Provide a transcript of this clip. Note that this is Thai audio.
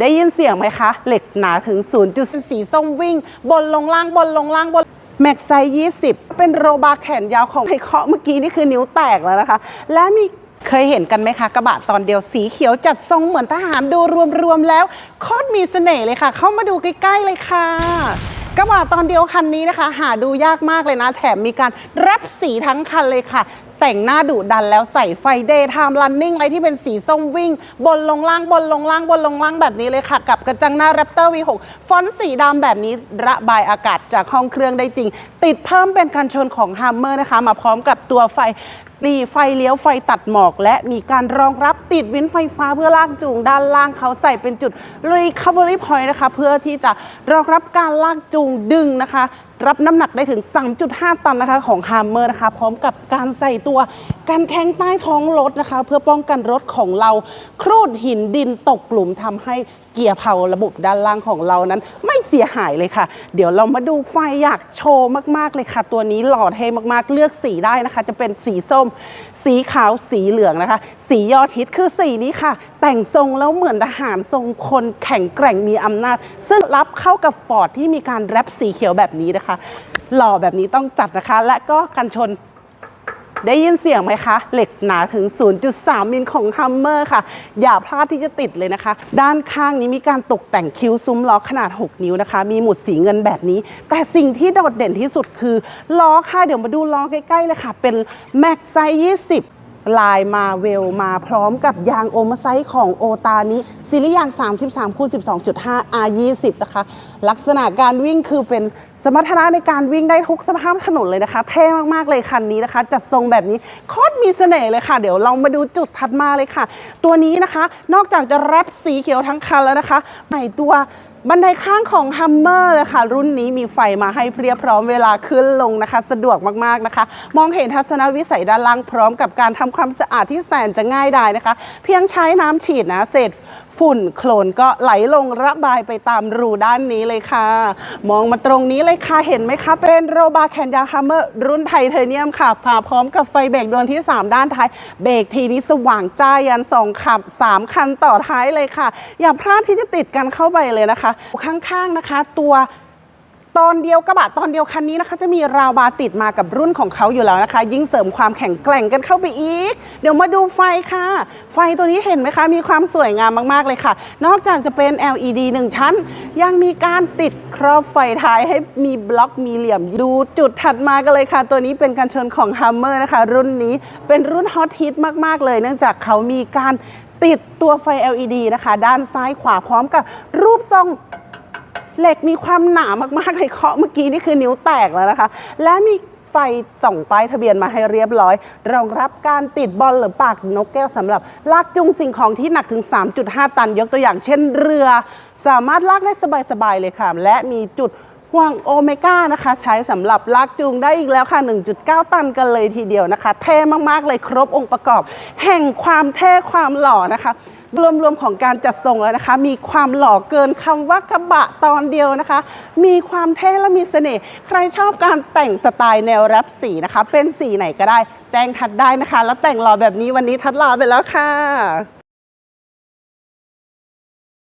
ได้ยินเสียงไหมคะ เหล็กหนาถึง0.4สีส้มวิ่ง บนลงล่างบนลงล่างบนแม็กไซ20เป็นโรบาแขนยาวของไทเคาะเมื่อกี้นี่คือนิ้วแตกแล้วนะคะ และมีเคยเห็นกันไหมคะ กระบะตอนเดียวสีเขียวจัดทรงเหมือนทหารดูรวมๆแล้วโคตรมีเสน่ห์เลยค่ะ เข้ามาดูใกล้ๆเลยค่ะกระบะตอนเดียวคันนี้นะคะ หาดูยากมากเลยนะ แถมมีการแรปสีทั้งคันเลยค่ะ แต่งหน้าดุดันแล้วใส่ไฟเดย์ไทม์รันนิ่งอะไรที่เป็นสีส้มวิ่ง บนลงล่างบนลงล่างบนลงล่างแบบนี้เลยค่ะ กับกระจังหน้า Raptor V6 ฟอนต์สีดำแบบนี้ระบายอากาศจากห้องเครื่องได้จริง ติดเพิ่มเป็นกันชนของ Hammer นะคะ มาพร้อมกับตัวไฟนี่ไฟเลี้ยวไฟตัดหมอก และมีการรองรับติดวินไฟฟ้าเพื่อลากจูงด้านล่างเขาใส่เป็นจุด Recovery Point นะคะ เพื่อที่จะรองรับการลากจูงดึงนะคะ รับน้ำหนักได้ถึง 3.5 ตันนะคะของ Hammer นะคะ พร้อมกับการใส่ตัวกันแทงใต้ท้องรถนะคะ เพื่อป้องกันรถของเราครูดหินดินตกหลุมทำให้เกียร์เพาระบบด้านล่างของเรานั้น ไม่เสียหายเลยค่ะ เดี๋ยวเรามาดูไฟอยากโชว์มากๆเลยค่ะ ตัวนี้หล่อเท่มากๆเลือกสีได้นะคะ จะเป็นสีส้ม สีขาวสีเหลืองนะคะ สียอดฮิตคือสีนี้ค่ะ แต่งทรงแล้วเหมือนทหารทรงคนแข็งแกร่งมีอำนาจ ซึ่งรับเข้ากับฟอร์ดที่มีการแรปสีเขียวแบบนี้นะคะ หล่อแบบนี้ต้องจัดนะคะ และก็กันชน ได้ยินเสียงไหมคะ เหล็กหนาถึง 0.3 มิลของแฮมเมอร์ค่ะ อย่าพลาดที่จะติดเลยนะคะ ด้านข้างนี้มีการตกแต่งคิ้วซุ้มล้อขนาด 6 นิ้วนะคะ มีหมุดสีเงินแบบนี้ แต่สิ่งที่โดดเด่นที่สุดคือล้อค่ะ เดี๋ยวมาดูล้อใกล้ๆเลยค่ะ เป็นแม็กไซ20 ลายมาเวลมาพร้อมกับยางโอเมอร์ไซส์ของโอตานี้ซีรีส์ยาง 33คูณ12.5 R20 นะคะ ลักษณะการวิ่งคือเป็นสมรรถนะในการวิ่งได้ทุกสภาพถนนเลยนะคะ เท่มากๆเลยคันนี้นะคะ จัดทรงแบบนี้โคตรมีเสน่ห์เลยค่ะ เดี๋ยวเรามาดูจุดถัดมาเลยค่ะ ตัวนี้นะคะ นอกจากจะแรปสีเขียวทั้งคันแล้วนะคะใหม่ตัว บันไดข้างของ Hummer เลยค่ะ รุ่นนี้มีไฟมาให้เพียบพร้อมเวลาขึ้นลงนะคะ สะดวกมากๆนะคะ มองเห็นทัศนวิสัยด้านล่างพร้อมกับการทำความสะอาดที่แสนจะง่ายดายนะคะ เพียงใช้น้ำฉีดนะเศษ ฝุ่นโคลนก็ไหลลงระบายไปตามรูด้านนี้เลยค่ะ มองมาตรงนี้เลยค่ะ เห็นไหมคะ เป็นโรบาแคนยาฮัมเมอร์รุ่นไทเทเนียมค่ะมาพร้อมกับไฟเบรกดวงที่ 3 ด้านท้าย เบรกทีนี้สว่างจ้ายัน 2 ขับ 3 คันต่อท้ายเลยค่ะ อย่าพลาดที่จะติดกันเข้าไปเลยนะคะ ข้างๆนะคะ ตัว ตอนเดียวกระบะตอนเดียวคันนี้นะคะ จะมีราวบาร์ติดมากับรุ่นของเขาอยู่แล้วนะคะ ยิ่งเสริมความแข็งแกร่งกันเข้าไปอีก เดี๋ยวมาดูไฟค่ะ ไฟตัวนี้เห็นไหมคะ มีความสวยงามมากๆเลยค่ะ นอกจากจะเป็น LED 1 ชั้น ยังมีการติดครอบไฟท้ายให้มีบล็อกมีเหลี่ยม ดูจุดถัดมากันเลยค่ะ ตัวนี้เป็นกันชนของ Hummer นะคะ รุ่นนี้เป็นรุ่นฮอตฮิตมากๆ เลย เนื่องจากเขามีการติดตัวไฟ LED นะคะ ด้านซ้ายขวาพร้อมกับรูปทรง เหล็กมีความหนามากๆเลยเคาะเมื่อกี้นี่คือนิ้วแตกแล้วนะคะ และมีไฟส่องป้ายทะเบียนมาให้เรียบร้อย รองรับการติดบอลหรือปากนกแก้วสำหรับ ลากจูงสิ่งของที่หนักถึง 3.5 ตันยกตัวอย่างเช่นเรือ สามารถลากได้สบายๆเลยค่ะ และมีจุด ห่วงโอเมก้านะคะ ใช้สำหรับลากจูงได้อีกแล้วค่ะ 1.9 ตันกันเลยทีเดียวนะคะ เท่มากๆเลยครบองค์ประกอบ แห่งความเท่ความหล่อนะคะ รวมๆของการจัดทรงแล้วนะคะ มีความหล่อเกินคำว่ากระบะตอนเดียวนะคะ มีความเท่และมีเสน่ห์ใครชอบการแต่งสไตล์แนวแรปสีนะคะ เป็นสีไหนก็ได้ แจ้งทัดได้นะคะ แล้วแต่งหล่อแบบนี้วันนี้ทัดลาไปแล้วค่ะ